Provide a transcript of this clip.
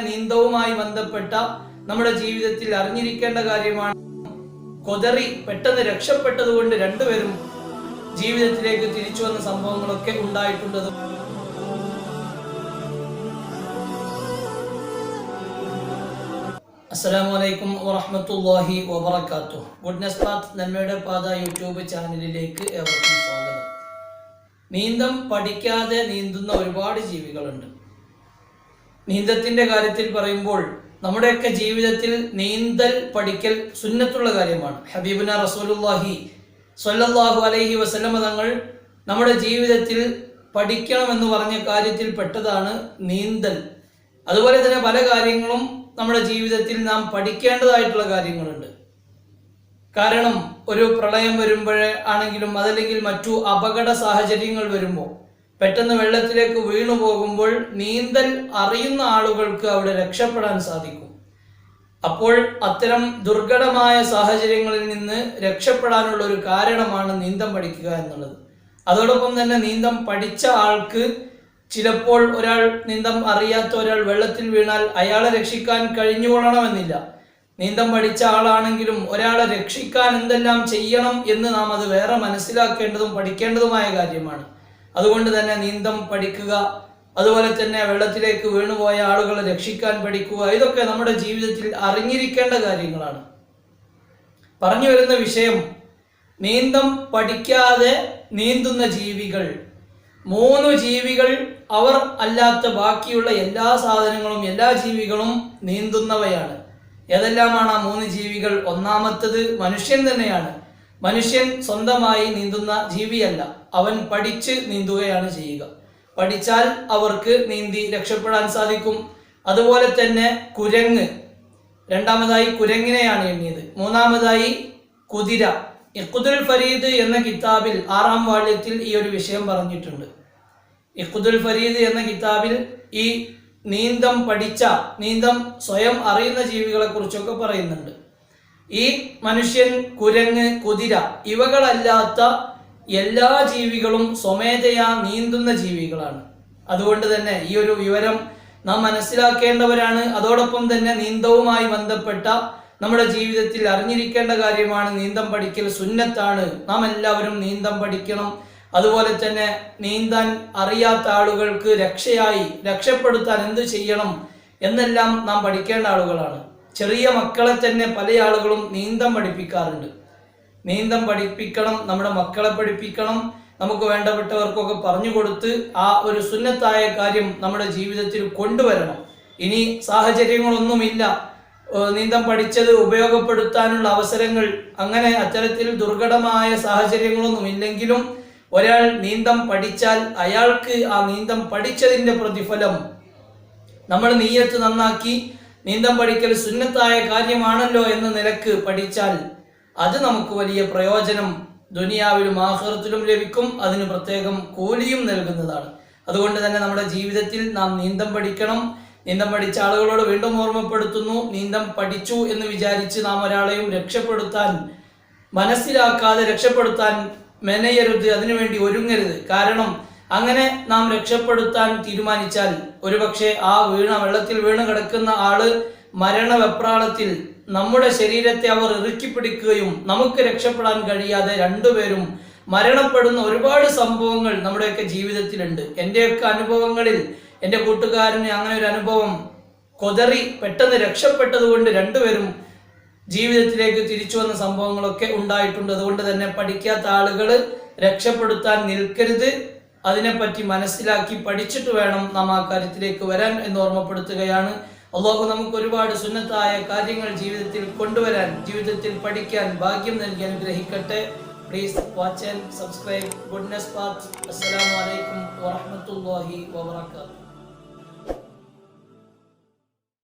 നീന്തവുമായി ബന്ധപ്പെട്ട നമ്മുടെ ജീവിതത്തിൽ അറിഞ്ഞിരിക്കേണ്ട കാര്യമാണ് കൊതറി പെട്ടെന്ന് രക്ഷപ്പെട്ടതുകൊണ്ട് രണ്ടുപേരും ജീവിതത്തിലേക്ക് തിരിച്ചു വന്ന സംഭവങ്ങളൊക്കെ ഉണ്ടായിട്ടുണ്ട്. അസ്സലാമലൈക്കും വറഹമത്തല്ലാഹി വബറകാതുഹു ഗുഡ്നസ് പാത്ത് നന്മയുടെ പാത യൂട്യൂബ് ചാനലിലേക്ക് ഏവർക്കും സ്വാഗതം. നീന്തം പഠിക്കാതെ നീന്തുന്ന ഒരുപാട് ജീവികളുണ്ട്. നീന്തത്തിന്റെ കാര്യത്തിൽ പറയുമ്പോൾ നമ്മുടെയൊക്കെ ജീവിതത്തിൽ നീന്തൽ പഠിക്കൽ സുന്നത്തുള്ള കാര്യമാണ്. ഹബീബുന റസൂലുള്ളാഹി സ്വല്ലല്ലാഹു അലൈഹി വസല്ലമ തങ്ങൾ നമ്മുടെ ജീവിതത്തിൽ പഠിക്കണമെന്ന് പറഞ്ഞ കാര്യത്തിൽ പെട്ടതാണ് നീന്തൽ. അതുപോലെ തന്നെ പല കാര്യങ്ങളും നമ്മുടെ ജീവിതത്തിൽ നാം പഠിക്കേണ്ടതായിട്ടുള്ള കാര്യങ്ങളുണ്ട്. കാരണം ഒരു പ്രളയം വരുമ്പോഴേ ആണെങ്കിലും അതല്ലെങ്കിൽ മറ്റു അപകട സാഹചര്യങ്ങൾ വരുമ്പോൾ പെട്ടെന്ന് വെള്ളത്തിലേക്ക് വീണു പോകുമ്പോൾ നീന്തൽ അറിയുന്ന ആളുകൾക്ക് അവിടെ രക്ഷപ്പെടാൻ സാധിക്കും. അപ്പോൾ അത്തരം ദുർഘടമായ സാഹചര്യങ്ങളിൽ നിന്ന് രക്ഷപ്പെടാനുള്ള ഒരു കാരണമാണ് നീന്തം പഠിക്കുക എന്നുള്ളത്. അതോടൊപ്പം തന്നെ നീന്തം പഠിച്ച ആൾക്ക് ചിലപ്പോൾ ഒരാൾ നീന്തം അറിയാത്ത ഒരാൾ വെള്ളത്തിൽ വീണാൽ അയാളെ രക്ഷിക്കാൻ കഴിഞ്ഞുകൊള്ളണമെന്നില്ല. നീന്തം പഠിച്ച ആളാണെങ്കിലും ഒരാളെ രക്ഷിക്കാൻ എന്തെല്ലാം ചെയ്യണം എന്ന് നാം അത് വേറെ മനസ്സിലാക്കേണ്ടതും പഠിക്കേണ്ടതുമായ കാര്യമാണ്. അതുകൊണ്ട് തന്നെ നീന്തം പഠിക്കുക അതുപോലെ തന്നെ വെള്ളത്തിലേക്ക് വീണുപോയ ആളുകളെ രക്ഷിക്കാൻ പഠിക്കുക ഇതൊക്കെ നമ്മുടെ ജീവിതത്തിൽ അറിഞ്ഞിരിക്കേണ്ട കാര്യങ്ങളാണ്. പറഞ്ഞു വരുന്ന വിഷയം നീന്തം പഠിക്കാതെ നീന്തുന്ന ജീവികൾ. മൂന്ന് ജീവികൾ അവർ അല്ലാത്ത ബാക്കിയുള്ള എല്ലാ സാധനങ്ങളും എല്ലാ ജീവികളും നീന്തുന്നവയാണ്. ഏതെല്ലാമാണ് ആ മൂന്ന് ജീവികൾ? ഒന്നാമത്തത് മനുഷ്യൻ തന്നെയാണ്. മനുഷ്യൻ സ്വന്തമായി നീന്തുന്ന ജീവിയല്ല. അവൻ പഠിച്ച് നീന്തുകയാണ് ചെയ്യുക. പഠിച്ചാൽ അവർക്ക് നീന്തി രക്ഷപ്പെടാൻ സാധിക്കും. അതുപോലെ തന്നെ കുരങ്ങ്. രണ്ടാമതായി കുരങ്ങിനെയാണ് എണ്ണിയത്. മൂന്നാമതായി കുതിര. ഇഖുദുൽ ഫരീദ് എന്ന കിതാബിൽ ആറാം വാള്യത്തിൽ ഈ ഒരു വിഷയം പറഞ്ഞിട്ടുണ്ട്. ഇഖുദുൽ ഫരീദ് എന്ന കിതാബിൽ ഈ നീന്തം പഠിച്ച നീന്തം സ്വയം അറിയുന്ന ജീവികളെ കുറിച്ചൊക്കെ പറയുന്നുണ്ട്. ഈ മനുഷ്യൻ കുരങ്ങ് കുതിര ഇവകളല്ലാത്ത എല്ലാ ജീവികളും സ്വമേധയാ നീന്തുന്ന ജീവികളാണ്. അതുകൊണ്ട് തന്നെ ഈ ഒരു വിവരം നാം മനസ്സിലാക്കേണ്ടവരാണ്. അതോടൊപ്പം തന്നെ നീന്തവുമായി ബന്ധപ്പെട്ട നമ്മുടെ ജീവിതത്തിൽ അറിഞ്ഞിരിക്കേണ്ട കാര്യമാണ് നീന്തം പഠിക്കൽ സുന്നത്താണ്. നാം എല്ലാവരും നീന്തം പഠിക്കണം. അതുപോലെ തന്നെ നീന്താൻ അറിയാത്ത ആളുകൾക്ക് രക്ഷയായി രക്ഷപ്പെടുത്താൻ എന്ത് ചെയ്യണം എന്നെല്ലാം നാം പഠിക്കേണ്ട ആളുകളാണ്. ചെറിയ മക്കളെ തന്നെ പല ആളുകളും നീന്തം പഠിപ്പിക്കാറുണ്ട്. നീന്തം പഠിപ്പിക്കണം നമ്മുടെ മക്കളെ പഠിപ്പിക്കണം നമുക്ക് വേണ്ടപ്പെട്ടവർക്കൊക്കെ പറഞ്ഞു കൊടുത്ത് ആ ഒരു സുന്നത്തായ കാര്യം നമ്മുടെ ജീവിതത്തിൽ കൊണ്ടുവരണം. ഇനി സാഹചര്യങ്ങളൊന്നുമില്ല. നീന്തം പഠിച്ചത് ഉപയോഗപ്പെടുത്താനുള്ള അവസരങ്ങൾ അങ്ങനെ അത്തരത്തിൽ ദുർഘടമായ സാഹചര്യങ്ങളൊന്നും ഇല്ലെങ്കിലും ഒരാൾ നീന്തം പഠിച്ചാൽ അയാൾക്ക് ആ നീന്തം പഠിച്ചതിന്റെ പ്രതിഫലം നമ്മൾ നീയത്ത് നന്നാക്കി നീന്തം പഠിക്കൽ സുന്നത്തായ കാര്യമാണല്ലോ എന്ന നിലയ്ക്ക് പഠിച്ചാൽ അത് നമുക്ക് വലിയ പ്രയോജനം ദുനിയാവിലും ആഹ്റത്തിലും ലഭിക്കും. അതിന് പ്രത്യേകം കൂലിയും നൽകുന്നതാണ്. അതുകൊണ്ട് തന്നെ നമ്മുടെ ജീവിതത്തിൽ നാം നീന്തം പഠിക്കണം. നീന്തം പഠിച്ച ആളുകളോട് വീണ്ടും ഓർമ്മപ്പെടുത്തുന്നു. നീന്തം പഠിച്ചു എന്ന് വിചാരിച്ച് നാം ഒരാളെയും രക്ഷപ്പെടുത്താൻ മനസ്സിലാക്കാതെ രക്ഷപ്പെടുത്താൻ മെനയരുത്. അതിനുവേണ്ടി ഒരുങ്ങരുത്. കാരണം അങ്ങനെ നാം രക്ഷപ്പെടുത്താൻ തീരുമാനിച്ചാൽ ഒരുപക്ഷെ ആ വീണ വെള്ളത്തിൽ വീണ് കിടക്കുന്ന ആൾ മരണവെപ്രാളത്തിൽ നമ്മുടെ ശരീരത്തെ അവർ ഇറുക്കി പിടിക്കുകയും നമുക്ക് രക്ഷപ്പെടാൻ കഴിയാതെ രണ്ടുപേരും മരണപ്പെടുന്ന ഒരുപാട് സംഭവങ്ങൾ നമ്മുടെയൊക്കെ ജീവിതത്തിലുണ്ട്. എന്റെയൊക്കെ അനുഭവങ്ങളിൽ എന്റെ കൂട്ടുകാരന് അങ്ങനെ ഒരു അനുഭവം കൊതറി പെട്ടെന്ന് രക്ഷപ്പെട്ടതുകൊണ്ട് രണ്ടുപേരും ജീവിതത്തിലേക്ക് തിരിച്ചു വന്ന സംഭവങ്ങളൊക്കെ ഉണ്ടായിട്ടുണ്ട്. അതുകൊണ്ട് തന്നെ പഠിക്കാത്ത ആളുകൾ രക്ഷപ്പെടുത്താൻ നിൽക്കരുത്. അതിനെപ്പറ്റി മനസ്സിലാക്കി പഠിച്ചിട്ട് വേണം നാം ആ കാര്യത്തിലേക്ക് വരാൻ എന്ന് ഓർമ്മപ്പെടുത്തുകയാണ്. അള്ളാഹു നമുക്ക് ഒരുപാട് സുന്നത്തായ കാര്യങ്ങൾ ജീവിതത്തിൽ കൊണ്ടുവരാൻ ജീവിതത്തിൽ പഠിക്കാൻ ഭാഗ്യം നൽകി അനുഗ്രഹിക്കട്ടെ. Please watch and subscribe goodness path അസ്സലാമു അലൈക്കും വറഹ്മത്തുള്ളാഹി വബറകാതുഹു